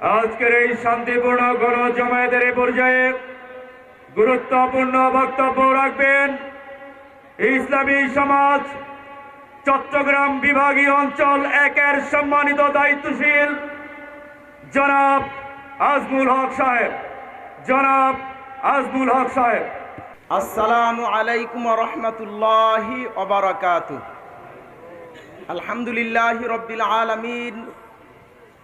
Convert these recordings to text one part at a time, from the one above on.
আজকের এই শান্তিপূর্ণ গণ জমায়েতের এই পর্যায়ে গুরুত্বপূর্ণ বক্তব্য রাখবেন ইসলামী সমাজ, চট্টগ্রাম বিভাগীয় অঞ্চল একের সম্মানিত দায়িত্বশীল জনাব আজমুল হক সাহেব। জনাব আজমুল হক সাহেব। আসসালামু আলাইকুম রহমতুল্লাহি আলহামদুলিল্লাহ রব্বিল আলমিন।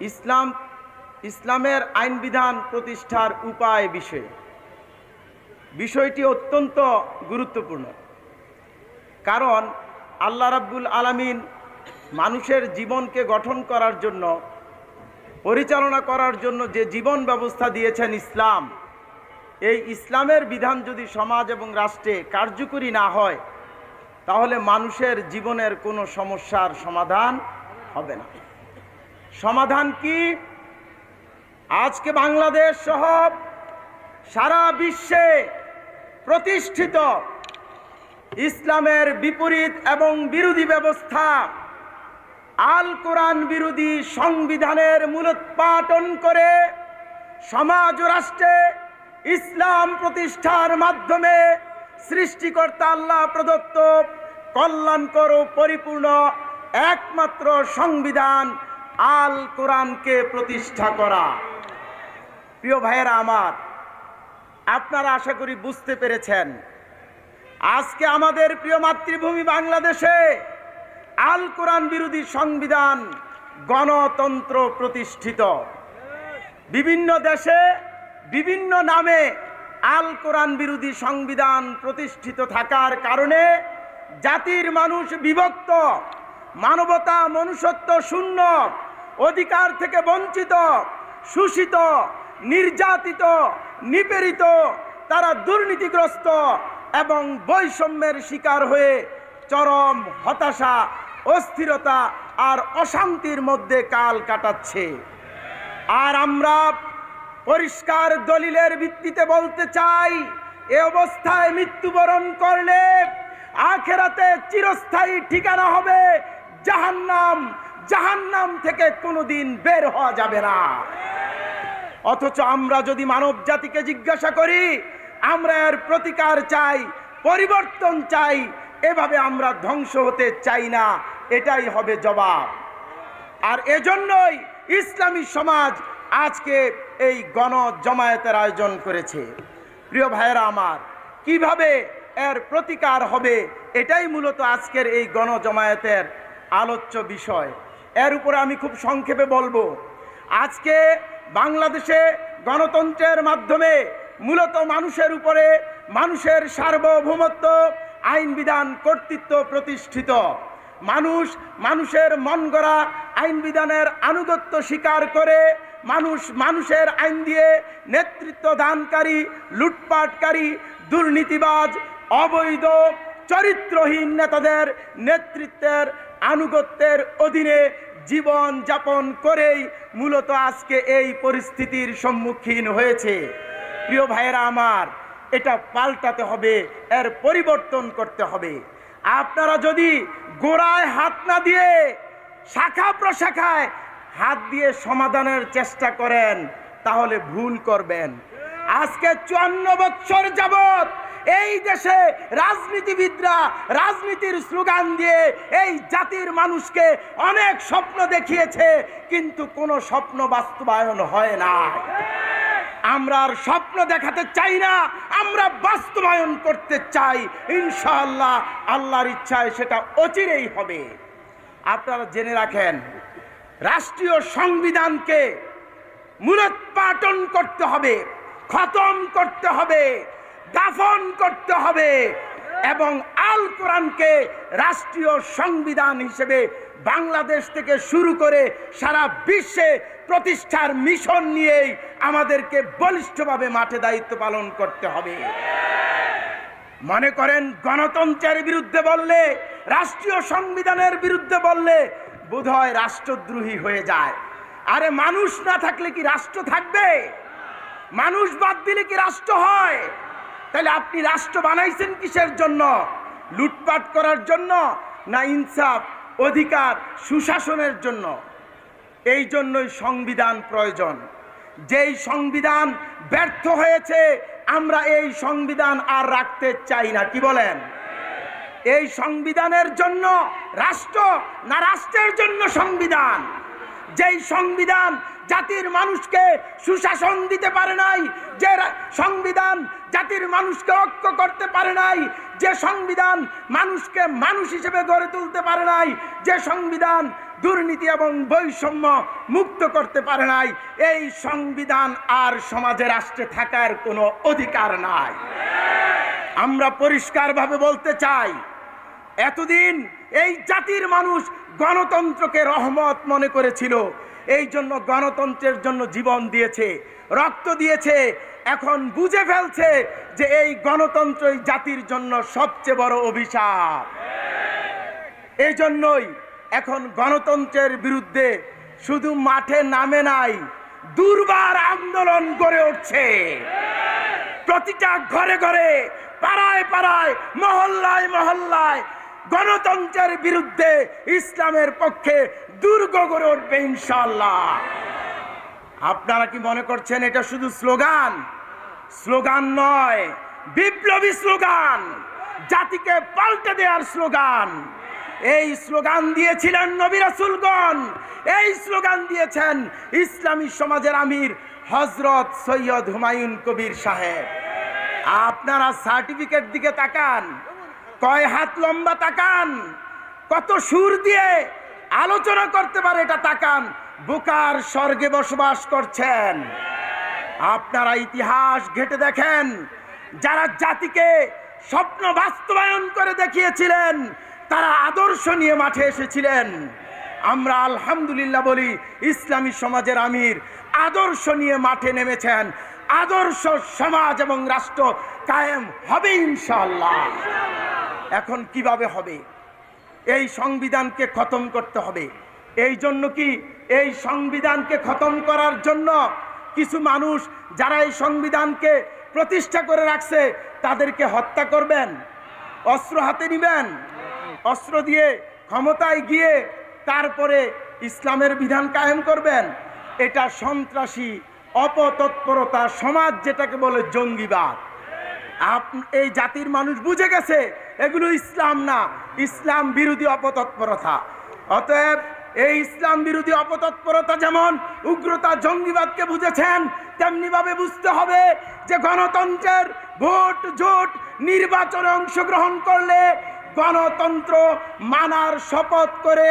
ইসলাম, ইসলামের আইন বিধান প্রতিষ্ঠার উপায় বিষয়ে। বিষয়টি অত্যন্ত গুরুত্বপূর্ণ। কারণ আল্লাহ রাব্বুল আলামিন মানুষের জীবনকে গঠন করার জন্য, পরিচালনা করার জন্য যে জীবন ব্যবস্থা দিয়েছেন ইসলাম, এই ইসলামের বিধান যদি সমাজ এবং রাষ্ট্রে কার্যকরী না হয়, তাহলে মানুষের জীবনের কোনো সমস্যার সমাধান হবে না। সমাধান কি? আজকে বাংলাদেশ সহ সারা বিশ্বে প্রতিষ্ঠিত ইসলামের বিপরীত এবং বিরোধী ব্যবস্থা আল কোরআন বিরোধী সংবিধানের মূলোৎপাটন করে সমাজ রাষ্ট্রে ইসলাম প্রতিষ্ঠার মাধ্যমে সৃষ্টিকর্তা আল্লাহ প্রদত্ত কল্যাণকর ও পরিপূর্ণ একমাত্র সংবিধান আল কোরআনকে প্রতিষ্ঠা করা। প্রিয় ভাইয়েরা আমার, আপনারা আশা করি বুঝতে পেরেছেন, আজকে আমাদের প্রিয় মাতৃভূমি বাংলাদেশে আল কোরআন বিরোধী সংবিধান গণতন্ত্র প্রতিষ্ঠিত। বিভিন্ন দেশে বিভিন্ন নামে আল কোরআন বিরোধী সংবিধান প্রতিষ্ঠিত থাকার কারণে জাতির মানুষ বিভক্ত, মানবতা মনুষ্যত্ব শূন্য অধিকার থেকে বঞ্চিত, শোষিত, নির্যাতিত, নিপীড়িত, তারা দুর্নীতিগ্রস্ত এবং বৈষম্যের শিকার হয়ে চরম হতাশা, অস্থিরতা আর অশান্তির মধ্যে কাল কাটাচ্ছে। আর আমরা পরিষ্কার দলিলের ভিত্তিতে বলতে চাই, এ অবস্থায় মৃত্যুবরণ করলে আখেরাতে চিরস্থায়ী ঠিকানা হবে জাহান্নাম। জাহান্নাম থেকে কোনোদিন বের হওয়া যাবে না। অথচ আমরা যদি মানব জাতিকে জিজ্ঞাসা করি, আমরা এর প্রতিকার চাই, পরিবর্তন চাই, এভাবে আমরা ধ্বংস হতে চাই না, এটাই হবে জবাব। আর এজন্যই ইসলামী সমাজ আজকে এই গণ জমায়েতের আয়োজন করেছে। প্রিয় ভাইয়েরা আমার, কীভাবে এর প্রতিকার হবে, এটাই মূলত আজকের এই গণ জমায়েতের আলোচ্য বিষয়। এর উপরে আমি খুব সংক্ষেপে বলব। আজকে বাংলাদেশে গণতন্ত্রের মাধ্যমে মূলত মানুষের উপরে মানুষের সার্বভৌমত্ব আইন বিধান কর্তৃত্ব প্রতিষ্ঠিত। মানুষ মানুষের মন গড়া আইন বিধানের আনুগত্য স্বীকার করে মানুষ মানুষের আইন দিয়ে নেতৃত্ব দানকারী, লুটপাটকারী, দুর্নীতিবাজ, অবৈধ, চরিত্রহীন নেতাদের নেতৃত্বের আনুগত্যের অধীনে জীবন যাপন করেই মূলত আজকে এই পরিস্থিতির সম্মুখীন হয়েছে। প্রিয় ভাইয়েরা আমার, এটা পাল্টাতে হবে, এর পরিবর্তন করতে হবে। আপনারা যদি গোড়ায় হাত না দিয়ে, শাখা প্রশাখায় হাত দিয়ে সমাধানের চেষ্টা করেন, তাহলে ভুল করবেন। আজকে চুয়ান্ন বছর যাবত এই দেশে রাজনীতিবিদরা রাজনীতির স্লোগান দিয়ে এই জাতির মানুষকে অনেক স্বপ্ন দেখিয়েছে, কিন্তু কোনো স্বপ্ন বাস্তবায়ন হয় না। আমরা আর স্বপ্ন দেখাতে চাই না, আমরা বাস্তবায়ন করতে চাই। ইনশাআল্লাহ, আল্লাহর ইচ্ছায় সেটা অচিরেই হবে। আপনারা জেনে রাখেন, রাষ্ট্রীয় সংবিধানকে মূলোৎপাটন করতে হবে, খতম করতে হবে। দাফন করতে হবে এবং আল কোরআনকে রাষ্ট্রীয় সংবিধান হিসেবে বাংলাদেশ থেকে শুরু করে সারা বিশ্বে প্রতিষ্ঠার মিশন নিয়েই আমাদেরকে বলিষ্ঠভাবে মাঠে দায়িত্ব পালন করতে হবে। মনে করেন, গণতন্ত্রের বিরুদ্ধে বললে, রাষ্ট্রীয় সংবিধানের বিরুদ্ধে বললে বোধহয় রাষ্ট্রদ্রোহী হয়ে যায়। আরে মানুষ না থাকলে কি রাষ্ট্র থাকবে? মানুষ বাদ দিলে কি রাষ্ট্র হয়? তাহলে আপনি রাষ্ট্র বানাইছেন কিসের জন্য? লুটপাট করার জন্য না ইনসাফ, অধিকার, সুশাসনের জন্য? এই জন্যই সংবিধান প্রয়োজন। যেই সংবিধান ব্যর্থ হয়েছে, আমরা এই সংবিধান আর রাখতে চাই না। কি বলেন? এই সংবিধানের জন্য রাষ্ট্র না রাষ্ট্রের জন্য সংবিধান? যেই সংবিধান জাতির মানুষকে সুশাসন দিতে পারে নাই, যে সংবিধান জাতির মানুষকে ঐক্য করতে পারে নাই, যে সংবিধান মানুষকে মানুষ হিসেবে গড়ে তুলতে পারে নাই, যে সংবিধান দুর্নীতি এবং বৈষম্য মুক্ত করতে পারে নাই, এই সংবিধান আর সমাজে রাষ্ট্রে থাকার কোনো অধিকার নাই। আমরা পরিষ্কারভাবে বলতে চাই, এতদিন এই জাতির মানুষ গণতন্ত্রকে রহমত মনে করেছিল, এই জন্য গণতন্ত্রের জন্য জীবন দিয়েছে, রক্ত দিয়েছে এখন বুঝে ফেলছে যে এই গণতন্ত্রই জাতির জন্য সবচেয়ে বড় অভিশাপ। এই জন্যই এখন গণতন্ত্রের বিরুদ্ধে শুধু মাঠে নামে নাই, দুর্বার আন্দোলন গড়ে উঠছে। প্রতিটা ঘরে ঘরে, পাড়ায় পাড়ায়, মহল্লায় মহল্লায় গণতন্ত্রের বিরুদ্ধে ইসলামের পক্ষে দুর্গ গড়ে উঠবে ইনশাল্লাহ আপনারা কি মনে করছেন এটা শুধু স্লোগান? স্লোগান নয়, বিপ্লবী স্লোগান, জাতিকে পাল্টে দেওয়ার স্লোগান। এই স্লোগান দিয়েছিলেন নবী রাসূলগণ, এই স্লোগান দিয়েছেন ইসলামী সমাজের আমির হজরত সৈয়দ হুমায়ুন কবির সাহেব। আপনারা সার্টিফিকেট দিকে তাকান, কয় হাত লম্বা তাকান, কত সুর দিয়ে আলোচনা করতে পারে এটা তাকান, বুকার স্বর্গে বসবাস করছেন। আপনারা ইতিহাস ঘেটে দেখেন। যারা জাতিকে স্বপ্ন বাস্তবায়ন করে দেখিয়েছিলেন, তারা আদর্শ নিয়ে মাঠে এসেছিলেন। আমরা আলহামদুলিল্লাহ বলি, ইসলামী সমাজের আমির আদর্শ নিয়ে মাঠে নেমেছেন। আদর্শ সমাজ এবং রাষ্ট্র কায়েম হবে ইনশাল্লাহ এখন কীভাবে হবে? এই সংবিধানকে খতম করতে হবে। এই জন্য কি এই সংবিধানকে খতম করার জন্য কিছু মানুষ যারা এই সংবিধানকে প্রতিষ্ঠা করে রাখছে, তাদেরকে হত্যা করবেন, অস্ত্র হাতে নিবেন, অস্ত্র দিয়ে ক্ষমতায় গিয়ে তারপরে ইসলামের বিধান কায়েম করবেন। এটা সন্ত্রাসী, অপতৎপরতা, সমাজ যেটাকে বলে জঙ্গিবাদ। এই জাতির মানুষ বুঝে গেছে, এগুলো ইসলাম না, ইসলাম বিরোধী অপতৎপরতা। অতএব এই ইসলাম বিরোধী অপতৎপরতা যেমন উগ্রতা জঙ্গিবাদকে বুঝেছেন, তেমনি ভাবে বুঝতে হবে যে গণতন্ত্রের ভোট জোট নির্বাচনে অংশগ্রহণ করলে গণতন্ত্র মানার শপথ করে,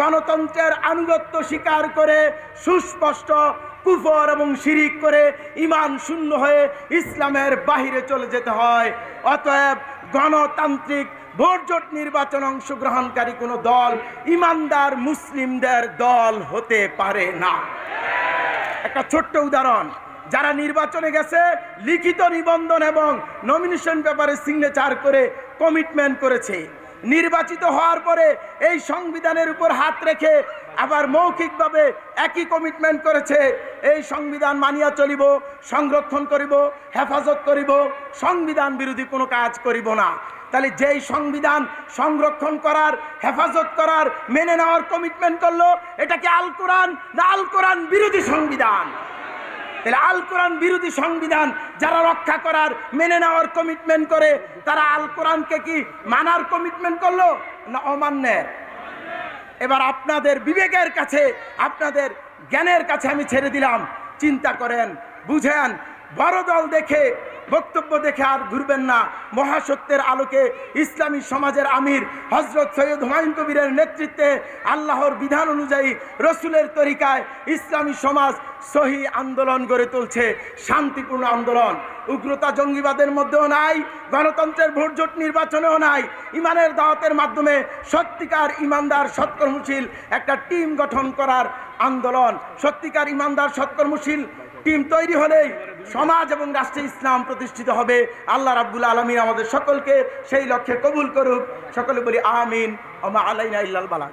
গণতন্ত্রের আনুগত্য স্বীকার করে, সুস্পষ্ট, কুফর এবং শিরিক করে ইমান শূন্য হয়ে ইসলামের বাহিরে চলে যেতে হয়। অতএব গণতান্ত্রিক ভোটজোট নির্বাচন অংশগ্রহণকারী কোনো দল, ইমানদার মুসলিমদের দল হতে পারে না। একটা ছোট্ট উদাহরণ, যারা নির্বাচনে গেছে, লিখিত নিবন্ধন এবং নমিনেশন পেপারে সিগনেচার করে কমিটমেন্ট করেছে। নির্বাচিত হওয়ার পরে এই সংবিধানের উপর হাত রেখে আবার মৌখিকভাবে একই কমিটমেন্ট করেছে। এই সংবিধান মানিয়া চলিব, সংরক্ষণ করিব, হেফাজত করিব, সংবিধান বিরোধী কোনো কাজ করিব না। তাহলে যেই সংবিধান সংরক্ষণ করার, হেফাজত করার, মেনে নেওয়ার কমিটমেন্ট করল, এটা কি আল কোরআন না আল কোরআন বিরোধী সংবিধান? তাহলে আল কোরআন বিরোধী সংবিধান যারা রক্ষা করার, মেনে নেওয়ার কমিটমেন্ট করে, তারা আল কোরআনকে কি মানার কমিটমেন্ট করল না অমান্যের? এবার আপনাদের বিবেকের কাছে, আপনাদের জ্ঞানের কাছে আমি ছেড়ে দিলাম। চিন্তা করেন, বুঝেন, বড় দল দেখে বক্তব্য দেখে আর ঘুরবেন না। মহাসত্যের আলোকে ইসলামী সমাজের আমির হজরত সৈয়দ হুমায়ুন কবিরের নেতৃত্বে আল্লাহর বিধান অনুযায়ী রসুলের তরিকায় ইসলামী সমাজ সহি আন্দোলন গড়ে তুলছে। শান্তিপূর্ণ আন্দোলন। উগ্রতা জঙ্গিবাদের মধ্যেও নাই, গণতন্ত্রের ভোটজোট নির্বাচনেও নাই। ইমানের দাওয়াতের মাধ্যমে সত্যিকার ইমানদার সৎকর্মশীল একটা টিম গঠন করার আন্দোলন। সত্যিকার ইমানদার সৎকর্মশীল টিম তৈরি হলে সমাজ এবং রাষ্ট্রে ইসলাম প্রতিষ্ঠিত হবে। আল্লাহ রাব্বুল আলমিন আমাদের সকলকে সেই লক্ষ্যে কবুল করুক। সকলে বলি, আমিন। আমা আলাইনা ইল্লাল বালাক